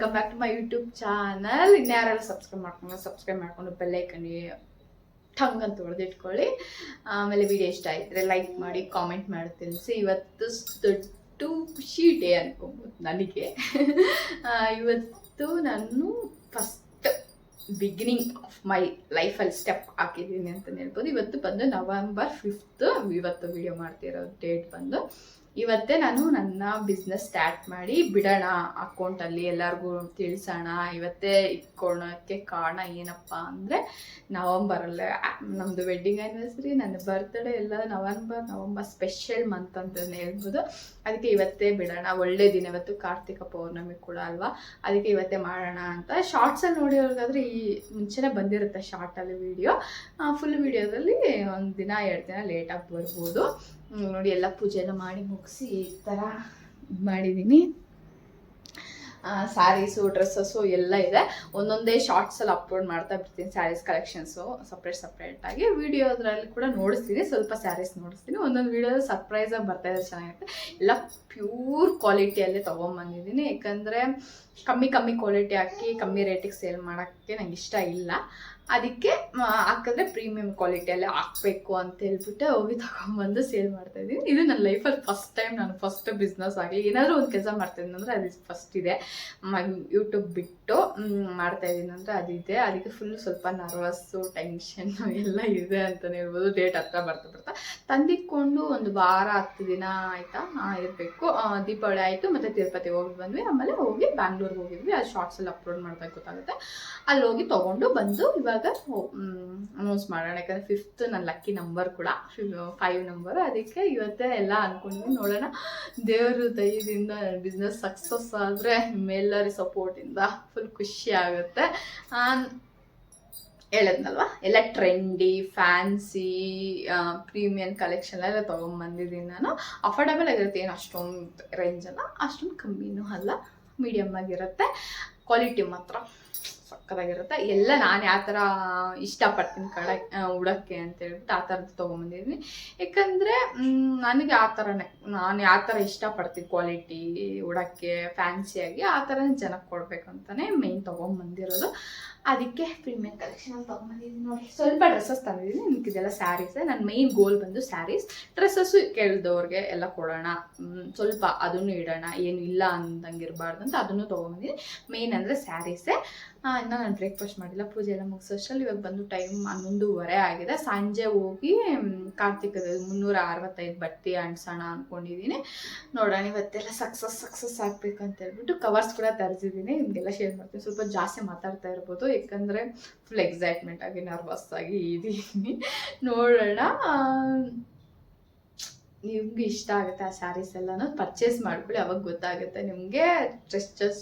Welcome back to my YouTube channel ಇನ್ಯಾರೆಲ್ಲ subscribe ಮಾಡ್ಕೊಂಡು subscribe ಮಾಡ್ಕೊಂಡು ಬೆಲ್ಲೈಕನ್ಗೆ ಟಂಗ್ ಅಂತ ಹೊಡೆದಿಟ್ಕೊಳ್ಳಿ. ಆಮೇಲೆ ವಿಡಿಯೋ ಇಷ್ಟ ಆಯಿದ್ರೆ ಲೈಕ್ ಮಾಡಿ ಕಾಮೆಂಟ್ ಮಾಡಿ ತಿಳಿಸಿ ಇವತ್ತು ದೊಡ್ಡ ಖುಷಿ ಡೇ ಅನ್ಕೊಬೋದು ನನಗೆ. ಇವತ್ತು ನಾನು ಫಸ್ಟ್ ಬಿಗಿನಿಂಗ್ ಆಫ್ ಮೈ ಲೈಫಲ್ಲಿ ಸ್ಟೆಪ್ ಹಾಕಿದ್ದೀನಿ ಅಂತ ಹೇಳ್ಬೋದು. ಇವತ್ತು ಬಂದು ನವೆಂಬರ್ ಫಿಫ್ತ್ ಇವತ್ತು ವಿಡಿಯೋ ಮಾಡ್ತಿರೋ ಡೇಟ್ ಬಂದು. ಇವತ್ತೇ ನಾನು ನನ್ನ ಬಿಸ್ನೆಸ್ ಸ್ಟಾರ್ಟ್ ಮಾಡಿ ಬಿಡೋಣ ಅಕೌಂಟಲ್ಲಿ ಎಲ್ಲರಿಗೂ ತಿಳಿಸೋಣ. ಇವತ್ತೇ ಇಟ್ಕೊಳಕ್ಕೆ ಕಾರಣ ಏನಪ್ಪ ಅಂದರೆ ನವಂಬರಲ್ಲೇ ನಮ್ಮದು ವೆಡ್ಡಿಂಗ್ ಆ್ಯನಿವರ್ಸರಿ ನನ್ನ ಬರ್ತ್ಡೇ ಎಲ್ಲ ನವಂಬರ್ ನವಂಬರ್ ಸ್ಪೆಷಲ್ ಮಂತ್ ಅಂತಲೇ ಹೇಳ್ಬೋದು. ಅದಕ್ಕೆ ಇವತ್ತೇ ಬಿಡೋಣ. ಒಳ್ಳೆ ದಿನ ಇವತ್ತು ಕಾರ್ತಿಕ ಪೌರ್ಣಮಿ ಕೂಡ ಅಲ್ವಾ? ಅದಕ್ಕೆ ಇವತ್ತೇ ಮಾಡೋಣ ಅಂತ. ಶಾರ್ಟ್ಸಲ್ಲಿ ನೋಡಿರೋದಾದ್ರೆ ಈ ಮುಂಚೆನೇ ಬಂದಿರುತ್ತೆ ಶಾರ್ಟಲ್ಲಿ ವಿಡಿಯೋ ಫುಲ್ ವಿಡಿಯೋದಲ್ಲಿ ಒಂದು ದಿನ ಎರಡು ದಿನ ಲೇಟಾಗಿ ಬರ್ಬೋದು. ನೋಡಿ ಎಲ್ಲ ಪೂಜೆ ಎಲ್ಲ ಮಾಡಿ ಮುಗಿಸಿ ಈ ಥರ ಇದು ಮಾಡಿದ್ದೀನಿ ಸ್ಯಾರೀಸು ಡ್ರೆಸ್ಸಸ್ಸು ಎಲ್ಲ ಇದೆ. ಒಂದೊಂದೇ ಶಾರ್ಟ್ಸಲ್ಲಿ ಅಪ್ಲೋಡ್ ಮಾಡ್ತಾ ಬಿಡ್ತೀನಿ ಸ್ಯಾರೀಸ್ ಕಲೆಕ್ಷನ್ಸು ಸಪ್ರೇಟ್ ಸಪ್ರೇಟಾಗಿ ವಿಡಿಯೋದ್ರಲ್ಲಿ ಕೂಡ ನೋಡಿಸ್ತೀನಿ, ಸ್ವಲ್ಪ ಸ್ಯಾರೀಸ್ ನೋಡಿಸ್ತೀನಿ. ಒಂದೊಂದು ವಿಡಿಯೋದಲ್ಲಿ ಸರ್ಪ್ರೈಸಾಗಿ ಬರ್ತಾ ಇದೆ, ಚೆನ್ನಾಗಿರುತ್ತೆ. ಎಲ್ಲ ಪ್ಯೂರ್ ಕ್ವಾಲಿಟಿಯಲ್ಲೇ ತೊಗೊಂಬಂದಿದ್ದೀನಿ. ಯಾಕಂದರೆ ಕಮ್ಮಿ ಕಮ್ಮಿ ಕ್ವಾಲಿಟಿ ಹಾಕಿ, ಕಮ್ಮಿ ರೇಟಿಗೆ ಸೇಲ್ ಮಾಡೋಕ್ಕೆ ನಂಗೆ ಇಷ್ಟ ಇಲ್ಲ. ಅದಕ್ಕೆ ಹಾಕಂದ್ರೆ ಪ್ರೀಮಿಯಂ ಕ್ವಾಲಿಟಿಯಲ್ಲೇ ಹಾಕಬೇಕು ಅಂತ ಹೇಳ್ಬಿಟ್ಟು ಹೋಗಿ ತಗೊಂಬಂದು ಸೇಲ್ ಮಾಡ್ತಾ ಇದೀನಿ ಇದು ನನ್ನ ಲೈಫಲ್ಲಿ ಫಸ್ಟ್ ಟೈಮ್ ನಾನು ಫಸ್ಟ್ ಬಿಸ್ನೆಸ್ ಆಗಲಿ ಏನಾದರೂ ಒಂದು ಕೆಲಸ ಮಾಡ್ತಾಯಿದ್ದೀನಿ ಅಂದರೆ ಅದು ಫಸ್ಟ್ ಇದೆ. ಯೂಟ್ಯೂಬ್ ಬಿಟ್ಟು ಮ್, ಮಾಡ್ತಾ ಇದ್ದೀನಿ ಅಂದರೆ ಅದಿದೆ ಅದಕ್ಕೆ ಫುಲ್ ಸ್ವಲ್ಪ ನರ್ವಸ್ಸು ಟೆನ್ಷನ್ ಎಲ್ಲ ಇದೆ ಅಂತಲೇ ಹೇಳ್ಬೋದು. ಡೇಟ್ ಹತ್ರ ಬರ್ತಾ ಬರ್ತಾ. ತಂದಿಕ್ಕೊಂಡು ಒಂದು ವಾರ ಹತ್ತು ದಿನ ಆಯಿತಾ? ಇರಬೇಕು. ದೀಪಾವಳಿ ಆಯಿತು ಮತ್ತು ತಿರುಪತಿ ಹೋಗಿ ಬಂದ್ವಿ. ಆಮೇಲೆ ಹೋಗಿ ಬ್ಯಾಂಗ್ಳೂರ್ಗೆ ಹೋಗಿದ್ವಿ. ಅದು ಶಾರ್ಟ್ಸಲ್ಲಿ ಅಪ್ಲೋಡ್ ಮಾಡ್ಬೇಕು ಗೊತ್ತಾಗುತ್ತೆ. ಅಲ್ಲಿ ಹೋಗಿ ತೊಗೊಂಡು ಬಂದು ಇವಾಗ ಅನೌನ್ಸ್ ಮಾಡೋಣ. ಯಾಕಂದರೆ ಫಿಫ್ತ್ ನನ್ನ ಲಕ್ಕಿ ನಂಬರ್ ಕೂಡ. ಫೈವ್ ನಂಬರ್ ಅದಕ್ಕೆ ಇವತ್ತೇ ಎಲ್ಲ ಅಂದ್ಕೊಂಡು ನೋಡೋಣ. ದೇವರು ದಯದಿಂದ ಬಿಸ್ನೆಸ್ ಸಕ್ಸಸ್ ಆದರೆ ನಿಮ್ಮೆಲ್ಲರ ಸಪೋರ್ಟಿಂದ ಫುಲ್ ಖುಷಿ ಆಗುತ್ತೆ. ಹೇಳದ್ನಲ್ವಾ? ಎಲ್ಲ ಟ್ರೆಂಡಿ ಫ್ಯಾನ್ಸಿ ಪ್ರೀಮಿಯಂ ಕಲೆಕ್ಷನ್ ಎಲ್ಲ ತೊಗೊಂಬಂದಿದ್ದೀನಿ ನಾನು. ಅಫೋರ್ಡಬಲ್ ಆಗಿರುತ್ತೆ. ಏನು ಅಷ್ಟೊಂದು ರೇಂಜ್ ಅಲ್ಲ, ಅಷ್ಟೊಂದು ಕಮ್ಮಿನೂ ಅಲ್ಲ ಮೀಡಿಯಮ್ ಆಗಿರುತ್ತೆ. ಕ್ವಾಲಿಟಿ ಮಾತ್ರ. ಸಕ್ಕತ್ತಾಗಿರುತ್ತೆ. ಎಲ್ಲ ನಾನು ಯಾವ ಥರ ಇಷ್ಟಪಡ್ತೀನಿ ಕಡೆ ಉಡೋಕ್ಕೆ ಅಂತ ಹೇಳ್ಬಿಟ್ಟು ಆ ಥರದ್ದು ತೊಗೊಂಬಂದಿದ್ದೀನಿ ಯಾಕಂದರೆ ನನಗೆ ಆ ಥರನೇ ನಾನು ಯಾವ ಥರ ಇಷ್ಟಪಡ್ತೀನಿ ಕ್ವಾಲಿಟಿ ಉಡೋಕ್ಕೆ ಫ್ಯಾನ್ಸಿಯಾಗಿ ಆ ಥರನೇ ಜನಕ್ಕೆ ಕೊಡಬೇಕು ಅಂತಲೇ ಮೇಯ್ನ್ ತೊಗೊಂಬಂದಿರೋದು. ಅದಕ್ಕೆ ಪ್ರೀಮಿಯಂ ಕಲೆಕ್ಷನ್ ತೊಗೊಂಬಂದಿದ್ದೀನಿ ನೋಡಿ. ಸ್ವಲ್ಪ ಡ್ರೆಸ್ಸಸ್ ತಂದಿದ್ದೀನಿ ನಿಮ್ಗಿದೆಲ್ಲ ಸ್ಯಾರೀಸ್ ನನ್ನ ಮೇಯ್ನ್ ಗೋಲ್ ಬಂದು ಸ್ಯಾರೀಸ್ ಡ್ರೆಸ್ಸಸ್ಸು ಕೇಳಿದವ್ರಿಗೆ ಎಲ್ಲ ಕೊಡೋಣ. ಸ್ವಲ್ಪ ಅದನ್ನು ಇಡೋಣ. ಏನು ಇಲ್ಲ ಅಂದಂಗೆ ಇರಬಾರ್ದು ಅಂತ ಅದನ್ನು ತೊಗೊಂಬಂದಿದ್ದೀನಿ ಮೇಯ್ನ್ ಅಂದರೆ ಸ್ಯಾರೀಸೇ ಇನ್ನು ನಾನು ಬ್ರೇಕ್ಫಾಸ್ಟ್ ಮಾಡಿಲ್ಲ, ಪೂಜೆ ಎಲ್ಲ ಮುಗಿಸೋಷ್ಟರಲ್ಲಿ ಇವಾಗ ಬಂದು ಟೈಮ್ ಹನ್ನೊಂದುವರೆ ಆಗಿದೆ. ಸಂಜೆ ಹೋಗಿ ಕಾರ್ತಿಕದ ಮುನ್ನೂರ ಅರವತ್ತೈದು ಬಟ್ಟೆ ಅಂಟ್ಸೋಣ ಅಂದ್ಕೊಂಡಿದ್ದೀನಿ ನೋಡೋಣ ಇವತ್ತೆಲ್ಲ ಸಕ್ಸಸ್ ಸಕ್ಸಸ್ ಆಗಬೇಕು ಅಂತ ಹೇಳ್ಬಿಟ್ಟು ಕವರ್ಸ್ ಕೂಡ ತರಿಸಿದ್ದೀನಿ ನಿಮಗೆಲ್ಲ ಶೇರ್ ಮಾಡ್ತೀನಿ. ಸ್ವಲ್ಪ ಜಾಸ್ತಿ ಮಾತಾಡ್ತಾ ಇರ್ಬೋದು. ಯಾಕಂದರೆ ಫುಲ್ ಎಕ್ಸೈಟ್ಮೆಂಟ್ ಆಗಿ ನರ್ವಸ್ ಆಗಿ ಇದ್ದೀನಿ ನೋಡೋಣ. ನಿಮ್ಗೆ ಇಷ್ಟ ಆಗುತ್ತೆ ಆ ಸ್ಯಾರೀಸ್ ಎಲ್ಲನೂ. ಪರ್ಚೇಸ್ ಮಾಡ್ಕೊಳ್ಳಿ. ಅವಾಗ ಗೊತ್ತಾಗುತ್ತೆ ನಿಮಗೆ. ಡ್ರೆಸ್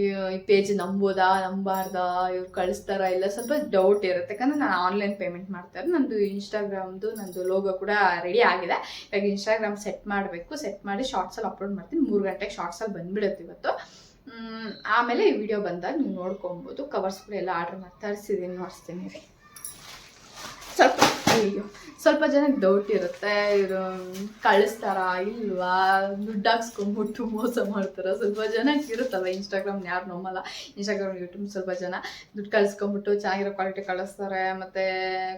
ಈ ಪೇಜ್ ನಂಬೋದಾ, ನಂಬಾರ್ದಾ, ಇವ್ರು ಕಳಿಸ್ತಾರಾ ಇಲ್ಲ ಸ್ವಲ್ಪ ಡೌಟ್ ಇರುತ್ತೆ. ಯಾಕಂದ್ರೆ ನಾನು ಆನ್ಲೈನ್ ಪೇಮೆಂಟ್ ಮಾಡ್ತಾರೆ ನಂದು ಇನ್ಸ್ಟಾಗ್ರಾಮ್ದು ನಂದು ಲೋಗೋ ಕೂಡ ರೆಡಿ ಆಗಿದೆ. ಇವಾಗ ಇನ್ಸ್ಟಾಗ್ರಾಮ್ ಸೆಟ್ ಮಾಡಬೇಕು. ಸೆಟ್ ಮಾಡಿ ಶಾರ್ಟ್ಸಲ್ಲಿ ಅಪ್ಲೋಡ್ ಮಾಡ್ತೀನಿ. ಮೂರು ಗಂಟೆಗೆ ಶಾರ್ಟ್ಸಲ್ಲಿ ಬಂದ್ಬಿಡುತ್ತೆ ಇವತ್ತು. ಆಮೇಲೆ ಈ ವಿಡಿಯೋ ಬಂದಾಗ ನೀವು ನೋಡ್ಕೊಬೋದು. ಕವರ್ಸ್ ಕೂಡ ಎಲ್ಲ ಆರ್ಡ್ರ್ ಮಾಡಿ ತರಿಸಿದ್ದೀನಿ ನೋಡಿಸ್ತೀನಿ ರೀ ಅಯ್ಯೋ. ಸ್ವಲ್ಪ ಜನಕ್ಕೆ ಡೌಟ್ ಇರುತ್ತೆ. ಇದು ಕಳಿಸ್ತಾರಾ ಇಲ್ವಾ? ದುಡ್ಡು ಹಾಕ್ಸ್ಕೊಂಬಿಟ್ಟು ಮೋಸ ಮಾಡ್ತಾರ? ಸ್ವಲ್ಪ ಜನಕ್ಕೆ ಇರುತ್ತಲ್ಲ ಇನ್ಸ್ಟಾಗ್ರಾಮ್ ಯಾರು ನಂಬಲ್ಲ. ಇನ್ಸ್ಟಾಗ್ರಾಮ್ ಯೂಟ್ಯೂಬ್ ಸ್ವಲ್ಪ ಜನ ದುಡ್ಡು ಕಳಿಸ್ಕೊಂಡ್ಬಿಟ್ಟು ಚೆನ್ನಾಗಿರೋ ಕ್ವಾಲಿಟಿ ಕಳಿಸ್ತಾರೆ. ಮತ್ತು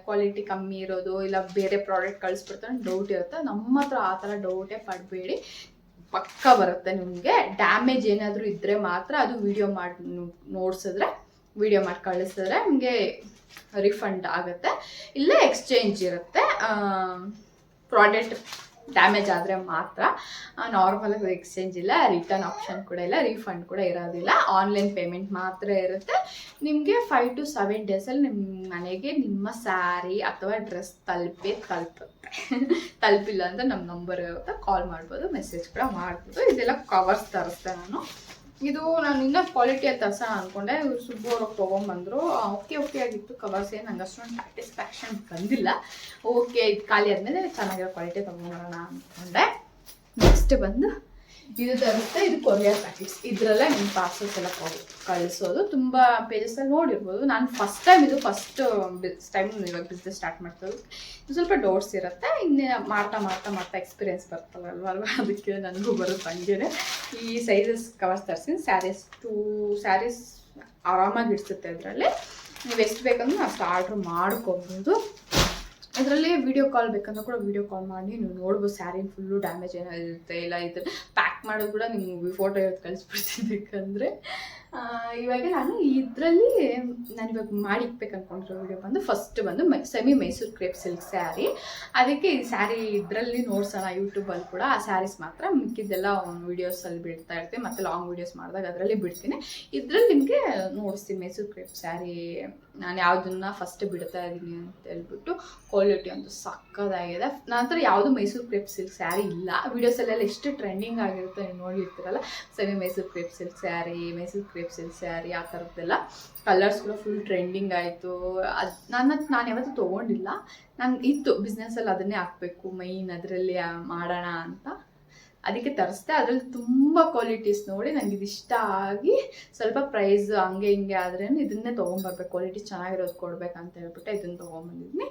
ಕ್ವಾಲಿಟಿ ಕಮ್ಮಿ ಇರೋದು, ಇಲ್ಲ ಬೇರೆ ಪ್ರಾಡಕ್ಟ್ ಕಳಿಸ್ಬಿಡ್ತಾರೆ ಡೌಟ್ ಇರುತ್ತೆ. ನಮ್ಮ ಹತ್ರ ಆ ಥರ ಡೌಟೇ ಪಡಬೇಡಿ. ಪಕ್ಕ ಬರುತ್ತೆ ನಿಮಗೆ. ಡ್ಯಾಮೇಜ್ ಏನಾದರೂ ಇದ್ದರೆ ಮಾತ್ರ ಅದು ವಿಡಿಯೋ ಮಾಡಿ, ನೋಡ್ಸಿದ್ರೆ ವಿಡಿಯೋ ಮಾಡಿ ಕಳಿಸಿದ್ರೆ ನಿಮಗೆ ರಿಫಂಡ್ ಆಗುತ್ತೆ. ಇಲ್ಲೇ ಎಕ್ಸ್ಚೇಂಜ್ ಇರುತ್ತೆ. ಪ್ರಾಡಕ್ಟ್ ಡ್ಯಾಮೇಜ್ ಆದರೆ ಮಾತ್ರ. ನಾರ್ಮಲಾಗಿ ಎಕ್ಸ್ಚೇಂಜ್ ಇಲ್ಲ ರಿಟರ್ನ್ ಆಪ್ಷನ್ ಕೂಡ ಇಲ್ಲ ರೀಫಂಡ್ ಕೂಡ ಇರೋದಿಲ್ಲ. ಆನ್ಲೈನ್ ಪೇಮೆಂಟ್ ಮಾತ್ರ ಇರುತ್ತೆ. ನಿಮಗೆ ಫೈವ್ ಟು ಸೆವೆನ್ ಡೇಸಲ್ಲಿ ನಿಮ್ಮ ಮನೆಗೆ ನಿಮ್ಮ ಸ್ಯಾರಿ ಅಥವಾ ಡ್ರೆಸ್ ತಲುಪಿ ತಲುಪುತ್ತೆ. ತಲುಪಿಲ್ಲ ಅಂದರೆ ನಮ್ಮ ನಂಬರ್ ಇರುತ್ತೆ. ಕಾಲ್ ಮಾಡ್ಬೋದು ಮೆಸೇಜ್ ಕೂಡ ಮಾಡ್ಬೋದು. ಇದೆಲ್ಲ ಕವರ್ಸ್ ತರಿಸ್ತೆ ನಾನು. ಇದು ನಾನು ಇನ್ನೂ ಅಂತ ಸಹ ಅಂದ್ಕೊಂಡೆ ಇವ್ರು ಸುಬ್ಬು ಅವ್ರಿಗೆ ತೊಗೊಂಬಂದರು. ಓಕೆ ಓಕೆ ಆಗಿತ್ತು. ಕವರ್ಸ್ ಏನು ನಂಗೆ ಅಷ್ಟೊಂದು ಸ್ಯಾಟಿಸ್ಫ್ಯಾಕ್ಷನ್ ಬಂದಿಲ್ಲ. ಓಕೆ ಇದು ಖಾಲಿ ಆದಮೇಲೆ ಚೆನ್ನಾಗಿರೋ ಕ್ವಾಲಿಟಿ ತೊಗೊಂಬರೋಣ ಅಂದ್ಕೊಂಡೆ ನೆಕ್ಸ್ಟ್ ಬಂದು ಇದು ತರುತ್ತೆ ಇದು ಕೊರಿಯರ್ ಪ್ಯಾಕೆಟ್ಸ್. ಇದರಲ್ಲೇ ನಿಮ್ಮ ಪಾರ್ಸಲ್ಸ್ ಎಲ್ಲ ಕಳಿಸೋದು. ತುಂಬ ಪೇಜಸ್ಸಲ್ಲಿ ನೋಡಿರ್ಬೋದು. ನಾನು ಫಸ್ಟ್ ಟೈಮ್ ಇದು ಫಸ್ಟ್ ಟೈಮ್ ಇವಾಗ ಬಿಸ್ನೆಸ್ ಸ್ಟಾರ್ಟ್ ಮಾಡ್ತಾರೆ ಇದು ಸ್ವಲ್ಪ ಡೌಟ್ಸ್ ಇರುತ್ತೆ. ಇನ್ನೇ ಮಾಡ್ತಾ ಮಾಡ್ತಾ ಮಾಡ್ತಾ ಎಕ್ಸ್ಪೀರಿಯನ್ಸ್ ಬರ್ತಲ್ಲ ಅಲ್ವಾ? ಅದಕ್ಕೆ ನನಗೂ ಬರುತ್ತೆ ಹಂಗೇನೆ. ಈ ಸೈಜಸ್ ಕವರ್ಸ್ ತರಿಸಿ ಸ್ಯಾರೀಸ್ ಟೂ ಸ್ಯಾರೀಸ್ ಆರಾಮಾಗಿ ಇಡ್ಸುತ್ತೆ ಅದರಲ್ಲಿ ನೀವು ಎಷ್ಟು ಬೇಕಂದ್ರೆ ಅಷ್ಟು ಆರ್ಡ್ರ್ ಮಾಡ್ಕೊಬೋದು. ಅದರಲ್ಲಿ ವಿಡಿಯೋ ಕಾಲ್ ಬೇಕಂದ್ರೆ ಕೂಡ ವಿಡಿಯೋ ಕಾಲ್ ಮಾಡಿ ನೀವು ನೋಡ್ಬೋದು. ಸ್ಯಾರಿನ ಫುಲ್ಲು ಡ್ಯಾಮೇಜ್ ಏನಾಗಿರುತ್ತೆ ಇಲ್ಲ ಇದ್ರ ಪ್ಯಾಕ್ ಮಾಡೋದು ಕೂಡ ನಿಮ್ಗೆ ಫೋಟೋ ಇವತ್ತು ಕಳಿಸ್ಬಿಡ್ತೀನಿ ಇವಾಗ ನಾನು ಇದರಲ್ಲಿ ನಾನು ಇವಾಗ ಮಾಡಿಕ್ಬೇಕು ಅಂದ್ಕೊಂಡಿರೋ ವಿಡಿಯೋ ಬಂದು ಫಸ್ಟ್ ಬಂದು semi Mysuru crepe silk saree ಅದಕ್ಕೆ ಈ ಸ್ಯಾರಿ ಇದರಲ್ಲಿ ನೋಡ್ಸೋಣ ಯೂಟ್ಯೂಬಲ್ಲಿ ಕೂಡ ಆ ಸ್ಯಾರೀಸ್ ಮಾತ್ರ ಮಿಕ್ಕಿದ್ದೆಲ್ಲ ವೀಡಿಯೋಸಲ್ಲಿ ಬಿಡ್ತಾ ಇರ್ತೀನಿ. ಮತ್ತು ಲಾಂಗ್ ವೀಡಿಯೋಸ್ ಮಾಡಿದಾಗ ಅದರಲ್ಲಿ ಬಿಡ್ತೀನಿ. ಇದರಲ್ಲಿ ನಿಮಗೆ ನೋಡಿಸ್ತೀನಿ ಮೈಸೂರು ಕ್ರೇಪ್ ಸ್ಯಾರಿ ನಾನು ಯಾವುದನ್ನ ಫಸ್ಟ್ ಬಿಡ್ತಾ ಇದ್ದೀನಿ ಅಂತ ಹೇಳ್ಬಿಟ್ಟು ಕ್ವಾಲಿಟಿ ಅಂತೂ ಸಕ್ಕದಾಗಿದೆ ನಂತರ ಯಾವುದು ಮೈಸೂರು ಕ್ರೇಪ್ ಸಿಲ್ಕ್ ಸ್ಯಾರಿ ಇಲ್ಲ. ವೀಡಿಯೋಸಲ್ಲೆಲ್ಲ ಎಷ್ಟು ಟ್ರೆಂಡಿಂಗ್ ಆಗಿರುತ್ತೆ ನೀವು ನೋಡಿರ್ತೀರಲ್ಲ ಸರಿ, Mysuru crepe silk saree, Mysuru crepe silk saree ಆ ಥರದ್ದೆಲ್ಲ. ಕಲರ್ಸ್ ಕೂಡ ಫುಲ್ ಟ್ರೆಂಡಿಂಗ್ ಆಯಿತು. ಅದು ನನ್ನ ನಾನು ಯಾವತ್ತೂ ತೊಗೊಂಡಿಲ್ಲ. ನಾನು ಇತ್ತು ಬಿಸ್ನೆಸ್ಸಲ್ಲಿ ಅದನ್ನೇ ಹಾಕ್ಬೇಕು ಮೈನ್ ಅದರಲ್ಲಿ ಮಾಡೋಣ ಅಂತ. ಅದಕ್ಕೆ ತರಿಸ್ದೆ, ಅದ್ರಲ್ಲಿ ತುಂಬ ಕ್ವಾಲಿಟೀಸ್ ನೋಡಿ ನನಗೆ ಇದು ಇಷ್ಟ ಆಗಿ ಸ್ವಲ್ಪ ಪ್ರೈಸ್ ಹಂಗೆ ಹಿಂಗೆ ಆದ್ರೆ ಇದನ್ನೇ ತೊಗೊಂಬರ್ಬೇಕು ಕ್ವಾಲಿಟಿ ಚೆನ್ನಾಗಿರೋದು ಕೊಡ್ಬೇಕಂತ ಹೇಳ್ಬಿಟ್ಟು ಇದನ್ನು ತೊಗೊಂಬಂದಿದ್ದೀನಿ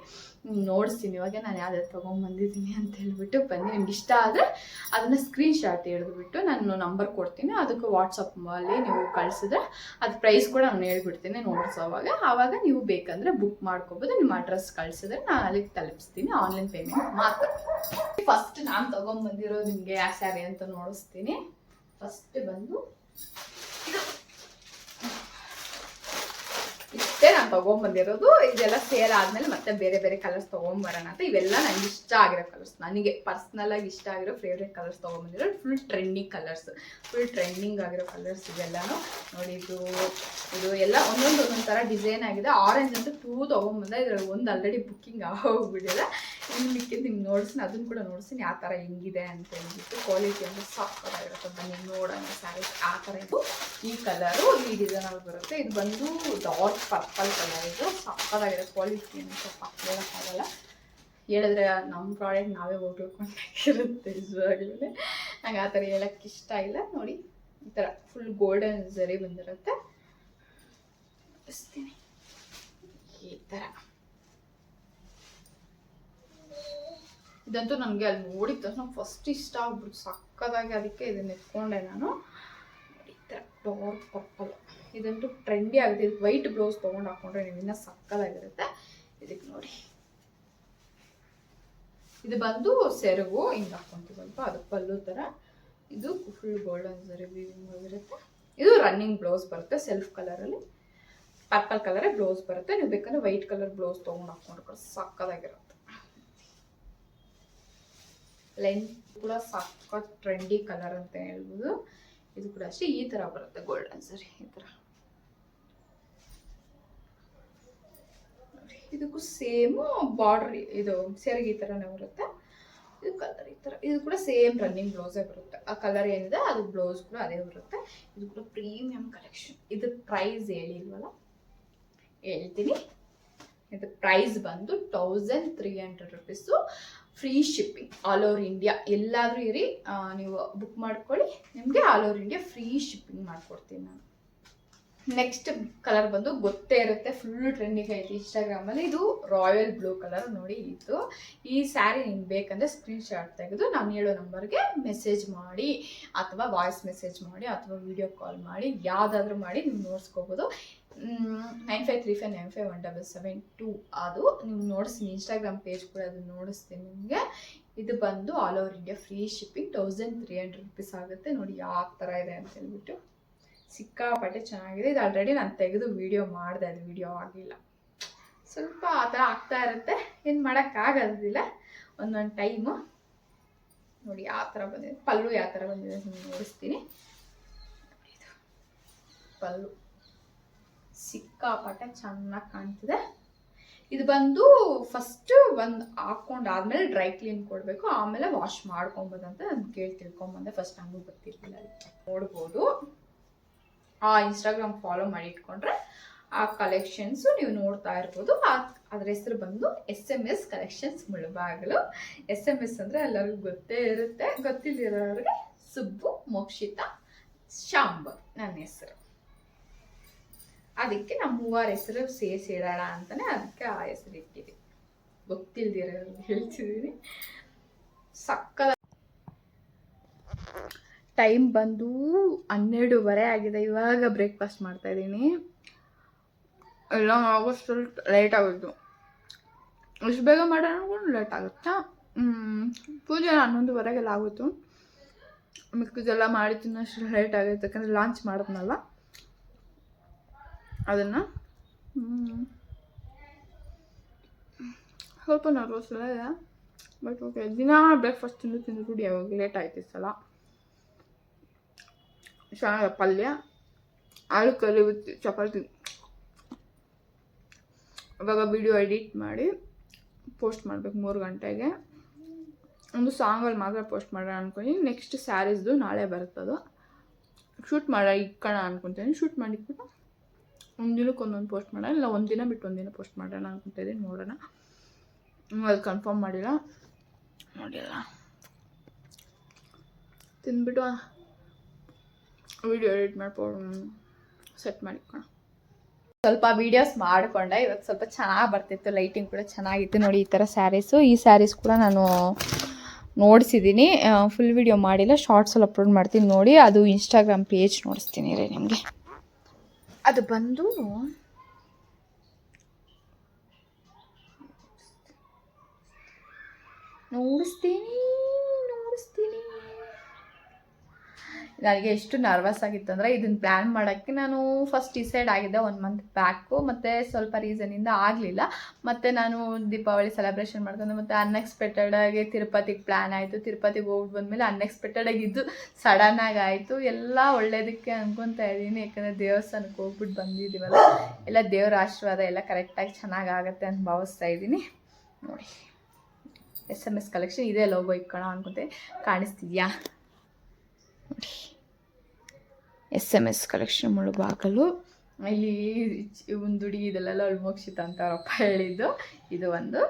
ನೋಡಿಸ್ತೀನಿ. ಇವಾಗ ನಾನು ಯಾವ್ದಾದ್ರು ತೊಗೊಂಬಂದಿದ್ದೀನಿ ಅಂತ ಹೇಳ್ಬಿಟ್ಟು ಬನ್ನಿ. ನಿಮ್ಗೆ ಇಷ್ಟ ಆದರೆ ಅದನ್ನು ಸ್ಕ್ರೀನ್ ಶಾಟ್ ಹಿಡಿದ್ಬಿಟ್ಟು ನಾನು ನಂಬರ್ ಕೊಡ್ತೀನಿ. ಅದಕ್ಕೆ ವಾಟ್ಸಪ್ಪಲ್ಲಿ ನೀವು ಕಳಿಸಿದ್ರೆ ಅದು ಪ್ರೈಸ್ ಕೂಡ ನಾನು ಹೇಳ್ಬಿಡ್ತೀನಿ ನೋಡಿಸೋವಾಗ ಆವಾಗ ನೀವು ಬೇಕಂದರೆ ಬುಕ್ ಮಾಡ್ಕೋಬೋದು. ನಿಮ್ಮ ಅಡ್ರೆಸ್ ಕಳಿಸಿದ್ರೆ ನಾನು ಅಲ್ಲಿಗೆ ತಲುಪಿಸ್ತೀನಿ. ಆನ್ಲೈನ್ ಪೇಮೆಂಟ್ ಮಾತ್ರ. ಫಸ್ಟ್ ನಾನು ತೊಗೊಂಬಂದಿರೋದು ನಿಮಗೆ ಸ್ಯಾರಿ ಅಂತ ನೋಡಿಸ್ತೀನಿ ಫಸ್ಟ್ ಬಂದು ಇದು. ಇಷ್ಟೇ ನಾನು ತೊಗೊಂಬಂದಿರೋದು ಇದೆಲ್ಲ ಸೇಲ್ ಆದ್ಮೇಲೆ ಮತ್ತೆ ಬೇರೆ ಬೇರೆ ಕಲರ್ಸ್ ತೊಗೊಂಬರೋಣ ಅಂತ. ಇವೆಲ್ಲ ನನಗೆ ಇಷ್ಟ ಆಗಿರೋ ಕಲರ್ಸ್ ನನಗೆ ಪರ್ಸ್ನಲ್ ಆಗಿ ಇಷ್ಟ ಆಗಿರೋ favourite colours ತೊಗೊಂಬಂದಿರೋ full trending colours full trending ಆಗಿರೋ ಕಲರ್ಸ್ ಇವೆಲ್ಲನೂ. ನೋಡಿ ಇದು ಇದು ಎಲ್ಲ ಒಂದೊಂದು ಒಂದೊಂದು ಥರ ಡಿಸೈನ್ ಆಗಿದೆ. ಆರೆಂಜ್ ಅಂತ ಟೂ ತೊಗೊಂಬಂದ ಇದ್ರಲ್ಲಿ ಒಂದು ಆಲ್ರೆಡಿ ಬುಕ್ಕಿಂಗ್ ಆಗೋಗ್ಬಿಟ್ಟಿಲ್ಲ ಇನ್ನು ಮಿಕ್ಕಿದ್ದು ನಿಮ್ಗೆ ನೋಡಿಸ್ತೀನಿ. ಅದನ್ನು ಕೂಡ ನೋಡಿಸ್ತೀನಿ. ಯಾವ ಥರ ಹೆಂಗಿದೆ ಅಂತ ಹೇಳ್ಬಿಟ್ಟು ಕ್ವಾಲಿಟಿ ಅಂದರೆ ಸಾಫ್ಟಾಗಿರುತ್ತೆ ಬನ್ನಿ, ನೋಡೋಣ ಸ್ಯಾರೀಸ್ ಆ ಥರ ಇದು ಈ ಕಲರು ಈ ಡಿಸೈನಲ್ಲಿ ಬರುತ್ತೆ. ಇದು ಬಂದು ಡಾರ್ಕ್ ಪರ್ಪಲ್ ಕಲರ್ ಇದು ಸಕ್ಕತ್ತಾಗಿದೆ ಕ್ವಾಲಿಟಿ ಏನು ಸ್ವಲ್ಪ ಹೇಳೋಕ್ಕಾಗಲ್ಲ. ಹೇಳಿದ್ರೆ ನಮ್ಮ ಪ್ರಾಡಕ್ಟ್ ನಾವೇ ಓಡ್ಕೊಂಡಾಗಿರುತ್ತೆ ನಿಜವಾಗ್ಲೂ ನಂಗೆ ಆ ಥರ ಹೇಳೋಕ್ಕೆ ಇಷ್ಟ ಇಲ್ಲ. ನೋಡಿ, ಈ ಥರ ಫುಲ್ ಗೋಲ್ಡನ್ ಜರಿ ಬಂದಿರುತ್ತೆ. ಬಿಡಿಸ್ತೀನಿ ಈ ಥರ. ಇದಂತೂ ನನಗೆ ಅಲ್ಲಿ ನೋಡಿದ ತಕ್ಷಣ ಫಸ್ಟ್ ಇಷ್ಟ ಆಗ್ಬಿಟ್ಟು ಸಕ್ಕದಾಗಿ ಅದಕ್ಕೆ ಇದನ್ನ ಎತ್ಕೊಂಡೆ ನಾನು. ಈ ಥರ ಡಾರ್ಕ್ ಪರ್ಪಲ್ ಇದಂತೂ ಟ್ರೆಂಡಿ ಆಗುತ್ತೆ. ಇದಕ್ಕೆ ವೈಟ್ ಬ್ಲೌಸ್ ತೊಗೊಂಡು ಹಾಕೊಂಡ್ರೆ ಇನ್ನೂ ಸಕ್ಕದಾಗಿರುತ್ತೆ. ಇದಕ್ಕೆ ನೋಡಿ. ಇದು ಬಂದು ಸೆರಗು, ಹಿಂಗೆ ಹಾಕ್ಕೊಂತೀವಲ್ಪ ಅದು ಪಲ್ಲು ಥರ. ಇದು ಫುಲ್ ಗೋಲ್ಡನ್ ಸರಿ ಆಗಿರುತ್ತೆ. ಇದು ರನ್ನಿಂಗ್ ಬ್ಲೌಸ್ ಬರುತ್ತೆ ಸೆಲ್ಫ್ ಕಲರಲ್ಲಿ ಪರ್ಪಲ್ ಕಲರೇ ಬ್ಲೌಸ್ ಬರುತ್ತೆ. ನೀವು ಬೇಕಂದ್ರೆ ವೈಟ್ ಕಲರ್ ಬ್ಲೌಸ್ ತೊಗೊಂಡು ಹಾಕೊಂಡ್ರೆ ಸಕ್ಕದಾಗಿರುತ್ತೆ. ಲೆಂತ್ ಕೂಡ ಸಖತ್ ಟ್ರೆಂಡಿ ಕಲರ್ ಅಂತ ಹೇಳ್ಬೋದು. ಇದು ಕೂಡ ಅಷ್ಟೇ. ಈ ಥರ ಬರುತ್ತೆ ಗೋಲ್ಡನ್ ಸರಿ, ಈ ಥರ ನೋಡಿ, ಇದಕ್ಕೂ ಸೇಮು ಬಾರ್ಡ್ರ್ ಇದು ಸೆರಗಿ ಈ ಥರನೇ ಬರುತ್ತೆ. ಇದು ಕಲರ್ ಈ ಥರ ಇದು ಕೂಡ ಸೇಮ್ ರನ್ನಿಂಗ್ ಬ್ಲೌಸೇ ಬರುತ್ತೆ. ಆ ಕಲರ್ ಏನಿದೆ ಅದು ಬ್ಲೌಸ್ ಕೂಡ ಅದೇ ಬರುತ್ತೆ. ಇದು ಕೂಡ ಪ್ರೀಮಿಯಂ ಕಲೆಕ್ಷನ್ ಇದು ಪ್ರೈಸ್ ಹೇಳಿಲ್ವಲ್ಲ? ಹೇಳ್ತೀನಿ. ಇದು ಪ್ರೈಸ್ ಬಂದು thousand three hundred rupees free shipping all over India ಎಲ್ಲಾದರೂ ಇರಿ ನೀವು ಬುಕ್ ಮಾಡ್ಕೊಳ್ಳಿ. ನಿಮಗೆ all over India free shipping ಮಾಡಿಕೊಡ್ತೀನಿ ನಾನು. ನೆಕ್ಸ್ಟ್ ಕಲರ್ ಬಂದು ಗೊತ್ತೇ ಇರುತ್ತೆ ಫುಲ್ ಟ್ರೆಂಡಿಂಗ್ ಐತಿ ಇನ್ಸ್ಟಾಗ್ರಾಮಲ್ಲಿ ಇದು ರಾಯಲ್ ಬ್ಲೂ ಕಲರ್ ನೋಡಿ ಇದು. ಈ ಸ್ಯಾರಿ ನಿಮ್ಗೆ ಬೇಕಂದ್ರೆ ಸ್ಕ್ರೀನ್ ಶಾಟ್ ತೆಗೆದು ನಾನು ಹೇಳೋ ನಂಬರ್ಗೆ ಮೆಸೇಜ್ ಮಾಡಿ, ಅಥವಾ ವಾಯ್ಸ್ ಮೆಸೇಜ್ ಮಾಡಿ, ಅಥವಾ ವಿಡಿಯೋ ಕಾಲ್ ಮಾಡಿ, ಯಾವುದಾದ್ರೂ ಮಾಡಿ ನೀವು ನೋಡ್ಸ್ಕೋಬೋದು. Nine five three five nine five one double seven two ಅದು. ನೀವು ನೋಡಿಸ್ತೀನಿ ಇನ್ಸ್ಟಾಗ್ರಾಮ್ ಪೇಜ್ ಕೂಡ ಅದು ನೋಡಿಸ್ತೀನಿ ನಿಮಗೆ. ಇದು ಬಂದು all over India free shipping thousand three hundred rupees ಆಗುತ್ತೆ. ನೋಡಿ ಯಾವ ಥರ ಇದೆ ಅಂತ ಹೇಳ್ಬಿಟ್ಟು. ಸಿಕ್ಕಾಪಟ್ಟೆ ಚೆನ್ನಾಗಿದೆ. ಇದು ಆಲ್ರೆಡಿ ನಾನು ತೆಗೆದು ವಿಡಿಯೋ ಮಾಡಿದೆ, ಅದು ವಿಡಿಯೋ ಆಗಿಲ್ಲ ಸ್ವಲ್ಪ ಆ ಥರ ಆಗ್ತಾ ಇರುತ್ತೆ. ಏನು ಮಾಡೋಕ್ಕಾಗೋದಿಲ್ಲ ಒಂದೊಂದು ಟೈಮು ನೋಡಿ ಯಾವ ಥರ ಬಂದಿದೆ. ಪಲ್ಲು ಯಾವ ಥರ ಬಂದಿದೆ ನೋಡಿಸ್ತೀನಿ ಇದು ಪಲ್ಲು. ಸಿಕ್ಕಾಪಟ್ಟೆ ಚೆನ್ನಾಗಿ ಕಾಣ್ತಿದೆ. ಇದು ಬಂದು ಫಸ್ಟ್ ಒಂದು ಹಾಕ್ಕೊಂಡಾದ್ಮೇಲೆ ಡ್ರೈ ಕ್ಲೀನ್ ಕೊಡಬೇಕು. ಆಮೇಲೆ ವಾಶ್ ಮಾಡ್ಕೊಬೋದಂತ ನಾನು ಕೇಳಿ ತಿಳ್ಕೊಂಬಂದೆ ಫಸ್ಟ್ ನನಗೂ ಗೊತ್ತಿರಲಿಲ್ಲ. ನೋಡ್ಬೋದು. ಆ ಇನ್ಸ್ಟಾಗ್ರಾಮ್ ಫಾಲೋ ಮಾಡಿ ಇಟ್ಕೊಂಡ್ರೆ ಆ ಕಲೆಕ್ಷನ್ಸು ನೀವು ನೋಡ್ತಾ ಇರ್ಬೋದು. ಆ ಅದ್ರ ಹೆಸರು ಬಂದು S M S collections Mulbagal. S M S ಅಂದರೆ ಎಲ್ಲರಿಗೂ ಗೊತ್ತೇ ಇರುತ್ತೆ. ಗೊತ್ತಿಲ್ಲದಿರೋರಿಗೆ ಸುಬ್ಬು, ಮೋಕ್ಷಿತ, ಶಾಂಬ ನನ್ನ ಹೆಸರು. ಅದಕ್ಕೆ ನಮ್ಮ ಮೂವರ ಹೆಸರು ಸೇರಿಸಿ ಇಡೋಣ ಅಂತಾನೆ ಅದಕ್ಕೆ ಆ ಹೆಸರು ಇಟ್ಟಿದ್ದೀನಿ ಗೊತ್ತಿಲ್ದಿರ ಹೇಳ್ತಿದ್ದೀನಿ ಸಕ್ಕದ ಟೈಮ್ ಬಂದು ಹನ್ನೆರಡೂವರೆ ಆಗಿದೆ. ಇವಾಗ ಬ್ರೇಕ್ಫಾಸ್ಟ್ ಮಾಡ್ತಾ ಇದ್ದೀನಿ. ಎಲ್ಲ ಆಗೋಷ್ಟು ಲೇಟ್ ಆಗೋದು. ಎಷ್ಟು ಬೇಗ ಮಾಡೋಣ ಲೇಟ್ ಆಗುತ್ತಾ? ಪೂಜೆ ಹನ್ನೊಂದುವರೆಗೆಲ್ಲ ಆಗೋಯ್ತು ಮಿಕ್ಕಿದೆಲ್ಲ ಮಾಡಿ ತಿನ್ನೋಷ್ಟು ಲೇಟ್ ಆಗುತ್ತೆ. ಯಾಕಂದರೆ ಲಾಂಚ್ ಮಾಡಿದ್ನಲ್ಲ. ಅದನ್ನು ಸ್ವಲ್ಪ ನರ್ವಸ್ ಎಲ್ಲ ಇದೆ. ಬಟ್ ಓಕೆ ದಿನ ಬ್ರೇಕ್ಫಾಸ್ಟ್ ತಿಂದು ತಿಂದು ರೂಢಿ ಆಗೋಗಿ ಲೇಟ್ ಆಯ್ತು ಸಲ. ಚೆನ್ನಾಗಿದೆ ಪಲ್ಯ, ಆಳು ಕರಿ ವಿತ್ ಚಪಾತಿ. ಇವಾಗ ವಿಡಿಯೋ ಎಡಿಟ್ ಮಾಡಿ ಪೋಸ್ಟ್ ಮಾಡಬೇಕು ಮೂರು ಗಂಟೆಗೆ. ಒಂದು ಸಾಂಗಲ್ಲಿ ಮಾತ್ರ ಪೋಸ್ಟ್ ಮಾಡೋಣ ಅನ್ಕೊಂಡು ನೆಕ್ಸ್ಟ್ ಸ್ಯಾರೀಸ್ದು ನಾಳೆ ಬರುತ್ತದು ಶೂಟ್ ಮಾಡ, ಇಕ್ಕೋಣ ಅನ್ಕೊತೀನಿ. ಶೂಟ್ ಮಾಡಿಟ್ಬಿಟ್ಟು ಒಂದು ದಿನಕ್ಕೆ ಒಂದೊಂದು ಪೋಸ್ಟ್ ಮಾಡೋಣ. ಇಲ್ಲ, ಒಂದು ದಿನ ಬಿಟ್ಟು ಒಂದಿನ ಪೋಸ್ಟ್ ಮಾಡೋಣ ಅನ್ಕೊತಿದ್ದೀನಿ ನೋಡೋಣ. ಅದು ಕನ್ಫರ್ಮ್ ಮಾಡಿಲ್ಲ ನೋಡಿಲ್ಲ. ತಿಂದ್ಬಿಟ್ಟು ವಿಡಿಯೋ ಎಡಿಟ್ ಮಾಡ್ಕೊಂಡು ಸೆಟ್ ಮಾಡಿಕೋಣ ಸ್ವಲ್ಪ ವೀಡಿಯೋಸ್ ಮಾಡಿಕೊಂಡೆ. ಇವತ್ತು ಸ್ವಲ್ಪ ಚೆನ್ನಾಗಿ ಬರ್ತಿತ್ತು. ಲೈಟಿಂಗ್ ಕೂಡ ಚೆನ್ನಾಗಿತ್ತು ನೋಡಿ ಈ ಥರ ಸ್ಯಾರೀಸು ಈ ಸ್ಯಾರೀಸ್ ಕೂಡ ನಾನು ನೋಡಿಸಿದ್ದೀನಿ ಫುಲ್ ವಿಡಿಯೋ ಮಾಡಿಲ್ಲ. ಶಾರ್ಟ್ಸಲ್ಲಿ ಅಪ್ಲೋಡ್ ಮಾಡ್ತೀನಿ ನೋಡಿ. ಅದು ಇನ್ಸ್ಟಾಗ್ರಾಮ್ ಪೇಜ್ ನೋಡಿಸ್ತೀನಿ ರೀ ನಿಮಗೆ. ಅದು ಬಂದು ನೋಡಿಸ್ತೀನಿ ನೋಡಿಸ್ತೀನಿ. ನನಗೆ ಎಷ್ಟು ನರ್ವಸ್ ಆಗಿತ್ತು ಅಂದರೆ ಇದನ್ನು ಪ್ಲ್ಯಾನ್ ಮಾಡೋಕ್ಕೆ ನಾನು ಫಸ್ಟ್ ಡಿಸೈಡ್ ಆಗಿದ್ದೆ ಒನ್ ಮಂತ್ ಬ್ಯಾಕು ಮತ್ತು ಸ್ವಲ್ಪ ರೀಸನಿಂದ ಆಗಲಿಲ್ಲ. ಮತ್ತು ನಾನು ದೀಪಾವಳಿ ಸೆಲೆಬ್ರೇಷನ್ ಮಾಡ್ಕೊಂಡು, ಮತ್ತು ಅನ್ಎಕ್ಸ್ಪೆಕ್ಟೆಡ್ ಆಗಿ ತಿರುಪತಿಗೆ ಪ್ಲ್ಯಾನ್ ಆಯಿತು. ತಿರುಪತಿಗೆ ಹೋಗಿ ಬಂದಮೇಲೆ ಅನ್ಎಕ್ಸ್ಪೆಕ್ಟೆಡ್ ಇದ್ದು ಇದು ಸಡನ್ನಾಗಿ ಆಯಿತು. ಎಲ್ಲ ಒಳ್ಳೇದಕ್ಕೆ ಅನ್ಕೊತಾ ಇದ್ದೀನಿ, ಯಾಕಂದರೆ ದೇವಸ್ಥಾನಕ್ಕೆ ಹೋಗ್ಬಿಟ್ಟು ಬಂದಿದ್ದೀವಲ್ಲ ಎಲ್ಲ ದೇವರ ಆಶೀರ್ವಾದ ಎಲ್ಲ ಕರೆಕ್ಟಾಗಿ ಚೆನ್ನಾಗಿ ಆಗುತ್ತೆ ಅಂತ ಭಾವಿಸ್ತಾ ಇದ್ದೀನಿ. ನೋಡಿ ಎಸ್ ಎಂ ಎಸ್ ಕಲೆಕ್ಷನ್ ಇದೇ ಲೋಗೋ ಇಕ್ಕೋಣ ಅನ್ಕೊತೆ ಕಾಣಿಸ್ತಿದ್ಯಾ? ನೋಡಿ. S M S collection Mulbagal. ಇಲ್ಲಿ ಒಂದು ಹುಡುಗಿ ಇದೆಲ್ಲ ಅವಳು ಮೋಕ್ಷಿತ ಅಂತ ಅವರಪ್ಪ ಹೇಳಿದ್ದು. ಇದು ಒಂದು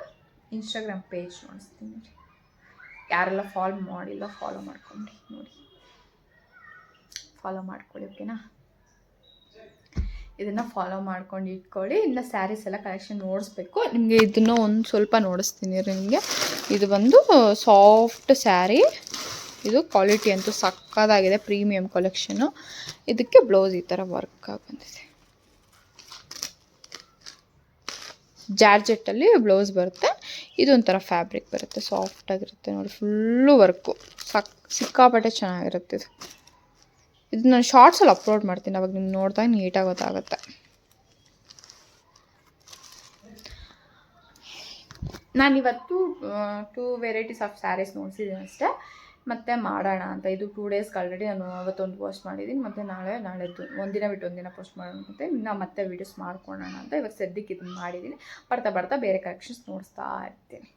ಇನ್ಸ್ಟಾಗ್ರಾಮ್ ಪೇಜ್ ನೋಡಿಸ್ತೀನಿ ನೋಡಿ. ಯಾರೆಲ್ಲ ಫಾಲೋ ಮಾಡಿಲ್ಲ ಫಾಲೋ ಮಾಡ್ಕೊಂಡ್ರಿ, ನೋಡಿ. ಫಾಲೋ ಮಾಡ್ಕೊಳ್ಳಿ ಓಕೆನಾ ಇದನ್ನು ಫಾಲೋ ಮಾಡ್ಕೊಂಡು ಇಟ್ಕೊಳ್ಳಿ. ಇನ್ನು ಸ್ಯಾರೀಸ್ ಎಲ್ಲ ಕಲೆಕ್ಷನ್ ನೋಡಿಸ್ಬೇಕು. ನಿಮಗೆ ಇದನ್ನು ಒಂದು ಸ್ವಲ್ಪ ನೋಡಿಸ್ತೀನಿ ನಿಮಗೆ. ಇದು ಬಂದು ಸಾಫ್ಟ್ ಸ್ಯಾರಿ ಇದು ಕ್ವಾಲಿಟಿ ಅಂತೂ ಸಕ್ಕದಾಗಿದೆ ಪ್ರೀಮಿಯಂ ಕಲೆಕ್ಷನು ಇದಕ್ಕೆ ಬ್ಲೌಸ್ ಈ ಥರ ವರ್ಕ್ ಆಗಿ ಬಂದಿದೆ ಜಾರ್ಜೆಟ್ಟಲ್ಲಿ ಬ್ಲೌಸ್ ಬರುತ್ತೆ, ಇದೊಂಥರ ಫ್ಯಾಬ್ರಿಕ್ ಬರುತ್ತೆ ಸಾಫ್ಟ್ ಆಗಿರುತ್ತೆ ನೋಡಿ ಫುಲ್ಲು ವರ್ಕು ಸಕ್, ಸಿಕ್ಕಾಪಟ್ಟೆ ಚೆನ್ನಾಗಿರುತ್ತೆ ಇದು. ಇದು ನಾನು ಶಾರ್ಟ್ಸಲ್ಲಿ ಅಪ್ಲೋಡ್ ಮಾಡ್ತೀನಿ, ಅವಾಗ ನಿಮ್ಗೆ ನೋಡಿದಾಗ ನೀಟಾಗಿ ಗೊತ್ತಾಗುತ್ತೆ. ನಾನಿವತ್ತು ಟೂ ವೆರೈಟೀಸ್ ಆಫ್ ಸ್ಯಾರೀಸ್ ನೋಡ್ಸಿದ್ದೀನಿ ಅಷ್ಟೇ. ಮತ್ತೆ ಮಾಡೋಣ ಅಂತ. ಇದು ಟೂ ಡೇಸ್ಗೆ ಆಲ್ರೆಡಿ ನಾನು ಅವತ್ತೊಂದು ಪೋಸ್ಟ್ ಮಾಡಿದ್ದೀನಿ ಮತ್ತು ನಾಳೆ ನಾಳೆದು ಒಂದಿನ ಬಿಟ್ಟು ಒಂದಿನ ಪೋಸ್ಟ್ ಮಾಡೋಣ ಮತ್ತು ಇನ್ನು ಮತ್ತೆ ವೀಡಿಯೋಸ್ ಮಾಡ್ಕೊಳ್ಳೋಣ ಅಂತ ಇವಾಗ ಸದ್ಯಕ್ಕೆ ಇದನ್ನು ಮಾಡಿದ್ದೀನಿ ಬರ್ತಾ ಬರ್ತಾ ಬೇರೆ ಕಲೆಕ್ಷನ್ಸ್ ನೋಡಿಸ್ತಾ ಇರ್ತೀನಿ.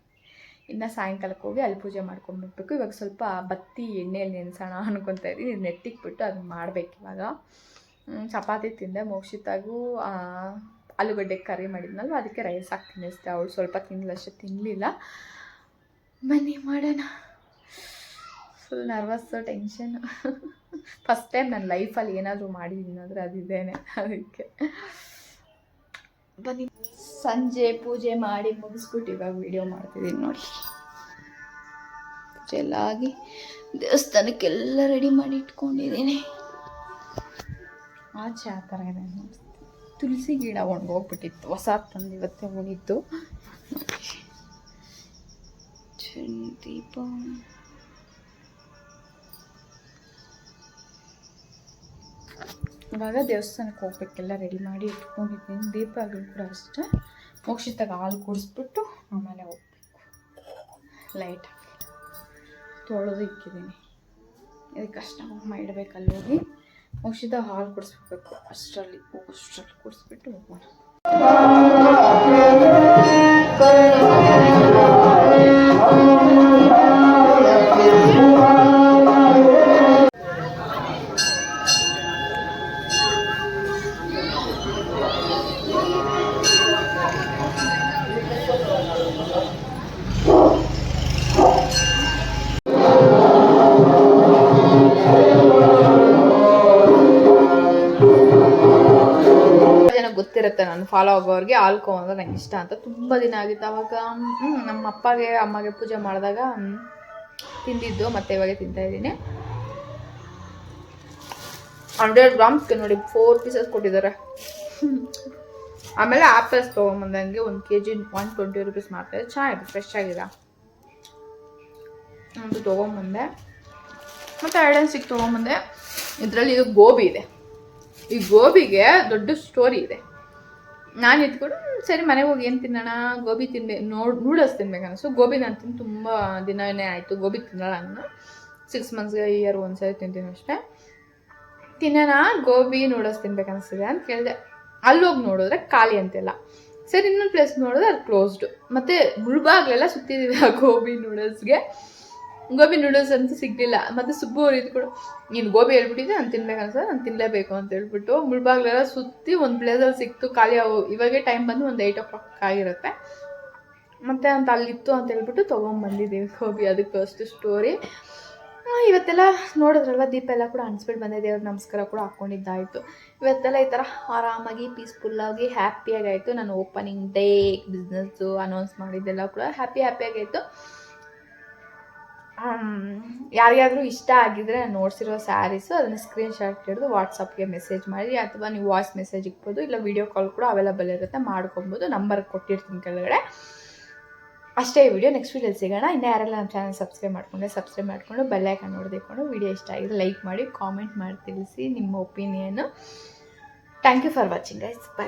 ಇನ್ನು ಸಾಯಂಕಾಲಕ್ಕೆ ಹೋಗಿ ಅಲ್ಲಿ ಪೂಜೆ ಮಾಡ್ಕೊಂಡ್ಬಿಡ್ಬೇಕು ಇವಾಗ ಸ್ವಲ್ಪ ಬತ್ತಿ ಎಣ್ಣೆಯಲ್ಲಿ ನೆನೆಸೋಣ ಅನ್ಕೊತಾ ಇದ್ದೀನಿ. ಇದು ಬಿಟ್ಟು ಅದನ್ನ ಮಾಡಬೇಕು ಇವಾಗ. ಚಪಾತಿ ತಿಂದೆ, ಮೋಕ್ಷಿತಾಗೂ ಆಲೂಗಡ್ಡೆ ಕರಿ ಮಾಡಿದ್ನಲ್ವ? ಅದಕ್ಕೆ ರೈಸ್ ಹಾಕಿ ತಿನ್ನಿಸ್ದೆ. ಅವಳು ಸ್ವಲ್ಪ ತಿನ್ನಲಷ್ಟೇ ತಿನ್ನಲಿಲ್ಲ ಬನ್ನಿ ಮಾಡೋಣ. Full nervous tension first time ನನ್ನ ಲೈಫಲ್ಲಿ ಏನಾದರೂ ಮಾಡಿದ್ದೀನಿ ಅಂದರೆ ಅದಿದ್ದೇನೆ ಅದಕ್ಕೆ. ಬನ್ನಿ. ಸಂಜೆ ಪೂಜೆ ಮಾಡಿ ಮುಗಿಸ್ಬಿಟ್ಟು ಇವಾಗ ವೀಡಿಯೋ ಮಾಡ್ತಿದ್ದೀನಿ ನೋಡಿ. ಪೂಜೆ ಎಲ್ಲ ದೇವಸ್ಥಾನಕ್ಕೆಲ್ಲ ರೆಡಿ ಮಾಡಿ ಇಟ್ಕೊಂಡಿದ್ದೀನಿ ಆಚೆ ಆ ಥರ ಇದೆ ತುಳಸಿ ಗಿಡ ಒಣಗೋಗ್ಬಿಟ್ಟಿತ್ತು. ಹೊಸ ತಂದು ಇವತ್ತೇ ಚಂದ್ ದೀಪ ಇವಾಗ ದೇವಸ್ಥಾನಕ್ಕೆ ಹೋಗ್ಬೇಕೆಲ್ಲ ರೆಡಿ ಮಾಡಿ ಇಟ್ಕೊಂಡಿದ್ದೀನಿ. ದೀಪಗಳು ಕೂಡ ಅಷ್ಟೇ. ಮುಗಿಸಿದಾಗ ಹಾಲು ಕುಡಿಸ್ಬಿಟ್ಟು ಆಮೇಲೆ ಹೋಗ್ಬೇಕು. ಲೈಟ್ ತೊಳೆದು ಇಕ್ಕಿದ್ದೀನಿ. ಇದಕ್ಕೆ ಅಮ್ಮ ಇಡಬೇಕು ಅಲ್ಲಿ ಹೋಗಿ ಮುಗಿಸಿದ ಹಾಲು ಕುಡಿಸ್ಬೇಕು. ಅಷ್ಟರಲ್ಲಿ ಅಷ್ಟರಲ್ಲಿ ಕುಡಿಸ್ಬಿಟ್ಟು ಹೋಗೋಣ. ಫಾಲೋ ಆಗೋರಿಗೆ ಆಲ್ಕೋ ಅಂದ್ರೆ ನಂಗೆ ಇಷ್ಟ ಅಂತ ತುಂಬ ದಿನ ಆಗಿತ್ತು. ಅವಾಗ ನಮ್ಮ ಅಪ್ಪಗೆ, ಅಮ್ಮಗೆ ಪೂಜೆ ಮಾಡಿದಾಗ ತಿಂದಿದ್ದು, ಮತ್ತೆ ಇವಾಗ ತಿಂತಾ ಇದ್ದೀನಿ. ಹಂಡ್ರೆಡ್ ಗ್ರಾಮ್ಸ್ಗೆ ನೋಡಿ ಫೋರ್ ಪೀಸಸ್ ಕೊಟ್ಟಿದ್ದಾರೆ. ಆಮೇಲೆ ಆ್ಯಪಲ್ಸ್ ತೊಗೊಂಬಂದಂಗೆ ಒಂದು K G one twenty rupees ಮಾಡ್ತಾರೆ ಚೆನ್ನಾಗಿದೆ ಫ್ರೆಶ್ ಆಗಿದೆ. ಒಂದು ತೊಗೊಂಬಂದೆ. ಮತ್ತು ಐಡನ್ ಸಿಕ್ ತೊಗೊಂಬಂದೆ. ಇದರಲ್ಲಿ ಇದು ಗೋಬಿ ಇದೆ. ಈ ಗೋಬಿಗೆ ದೊಡ್ಡ ಸ್ಟೋರಿ ಇದೆ. ನಾನು ಎತ್ಕೊಂಡು "ಹ್ಮ್, ಸರಿ ಮನೆಗೆ ಹೋಗಿ ಏನು ತಿನ್ನೋಣ? ಗೋಬಿ ತಿನ್ಬೇಕು ನೋಡ್ ನೂಡಲ್ಸ್ ತಿನ್ಬೇಕು ಅನಿಸ್ತು ಗೋಬಿ ನಾನು ತಿಂದು ತುಂಬ ದಿನವೇ ಆಯಿತು. ಗೋಬಿ ತಿನ್ನೋಣ ನಾನು. ಸಿಕ್ಸ್ ಮಂತ್ಸ್ಗೆ ಇಯರ್ ಒಂದ್ಸರಿ ತಿಂತೀನಿ ಅಷ್ಟೇ. ತಿನ್ನೋಣ ಗೋಬಿ ನೂಡಲ್ಸ್ ತಿನ್ಬೇಕು ಅನಿಸ್ತಿದೆ ಅಂತ ಕೇಳಿದೆ. ಅಲ್ಲಿ ಹೋಗಿ ನೋಡಿದ್ರೆ ಖಾಲಿ ಅಂತೆಲ್ಲ. ಸರಿ ಇನ್ನೊಂದು ಪ್ಲೇಸ್ ನೋಡಿದ್ರೆ ಅದು ಕ್ಲೋಸ್ಡು ಮತ್ತು ಮುಳುಬಾಗ್ಲೆಲ್ಲ ಸುತ್ತಿದ್ದೀವಿ ಆ ಗೋಬಿ ನೂಡಲ್ಸ್ಗೆ ಗೋಬಿ ನೂಡಲ್ಸ್ ಅಂತೂ ಸಿಗಲಿಲ್ಲ. ಮತ್ತು ಸುಬ್ಬು ಕೂಡ, ನೀನು ಗೋಬಿ ಹೇಳ್ಬಿಟ್ಟಿದ್ದೆ ನಾನು ತಿನ್ಬೇಕು ಸರ್, ನಾನು ತಿನ್ನಲೇಬೇಕು ಅಂತ ಹೇಳ್ಬಿಟ್ಟು ಮುಳ್ಬಾಗ್ಲೆಲ್ಲ ಸುತ್ತಿ ಒಂದು ಪ್ಲೇಸಲ್ಲಿ ಸಿಕ್ತು. ಖಾಲಿ ಅವು, ಇವಾಗೆ ಟೈಮ್ ಬಂದು ಒಂದು ಏಯ್ಟ್ ಓ ಕ್ಲಾಕ್ ಆಗಿರುತ್ತೆ. ಮತ್ತು ಅಂತ ಅಲ್ಲಿತ್ತು ಅಂತ ಹೇಳ್ಬಿಟ್ಟು ತೊಗೊಂಬಂದಿದ್ದೀವಿ ಗೋಬಿ. ಅದಕ್ಕೆ ಅಷ್ಟು ಸ್ಟೋರಿ ಇವತ್ತೆಲ್ಲ ನೋಡಿದ್ರಲ್ಲ ದೀಪ ಎಲ್ಲ ಕೂಡ ಅನ್ಸ್ಬಿಟ್ಟು ಬಂದೆ ದೇವ್ರ ನಮಸ್ಕಾರ ಕೂಡ ಹಾಕ್ಕೊಂಡಿದ್ದಾಯಿತು ಇವತ್ತೆಲ್ಲ ಈ ಥರ ಆರಾಮಾಗಿ ಪೀಸ್ಫುಲ್ಲಾಗಿ ಹ್ಯಾಪಿಯಾಗಿ ಆಯಿತು. ನಾನು ಓಪನಿಂಗ್ ಡೇ ಬಿಸ್ನೆಸ್ಸು ಅನೌನ್ಸ್ ಮಾಡಿದ್ದೆಲ್ಲ ಕೂಡ ಹ್ಯಾಪಿ ಹ್ಯಾಪಿಯಾಗಿ ಆಯಿತು. ಯಾರಿಗಾದರೂ ಇಷ್ಟ ಆಗಿದ್ರೆ ನಾನು ನೋಡ್ಸಿರೋ ಸ್ಯಾರೀಸು, ಅದನ್ನು ಸ್ಕ್ರೀನ್ ಶಾಟ್ ಹಿಡಿದು ವಾಟ್ಸಪ್ಗೆ ಮೆಸೇಜ್ ಮಾಡಿ, ಅಥವಾ ನೀವು ವಾಯ್ಸ್ ಮೆಸೇಜ್ ಇಕ್ಬೋದು, ಇಲ್ಲ ವೀಡಿಯೋ ಕಾಲ್ ಕೂಡ ಅವೈಲಬಲ್ ಇರುತ್ತೆ, ಮಾಡ್ಕೊಬೋದು ನಂಬರ್ ಕೊಟ್ಟಿರ್ತೀನಿ ಕೆಳಗಡೆ. ಅಷ್ಟೇ ಈ ವಿಡಿಯೋ ನೆಕ್ಸ್ಟ್ ವೀಡಿಯೋಲಿ ಸಿಗೋಣ. ಇನ್ನೂ ಯಾರೆಲ್ಲ ನಮ್ಮ ಚಾನಲ್ ಸಬ್ಸ್ಕ್ರೈಬ್ ಮಾಡಿಕೊಂಡೆ ಸಬ್ಸ್ಕ್ರೈಬ್ ಮಾಡಿಕೊಂಡು ಬೆಲ್ಲೈಕನ್ ನೋಡಿಕೊಂಡು ವಿಡಿಯೋ ಇಷ್ಟ ಆಗಿದ್ರೆ ಲೈಕ್ ಮಾಡಿ ಕಾಮೆಂಟ್ ಮಾಡಿ ತಿಳಿಸಿ ನಿಮ್ಮ opinion thank you for watching guys bye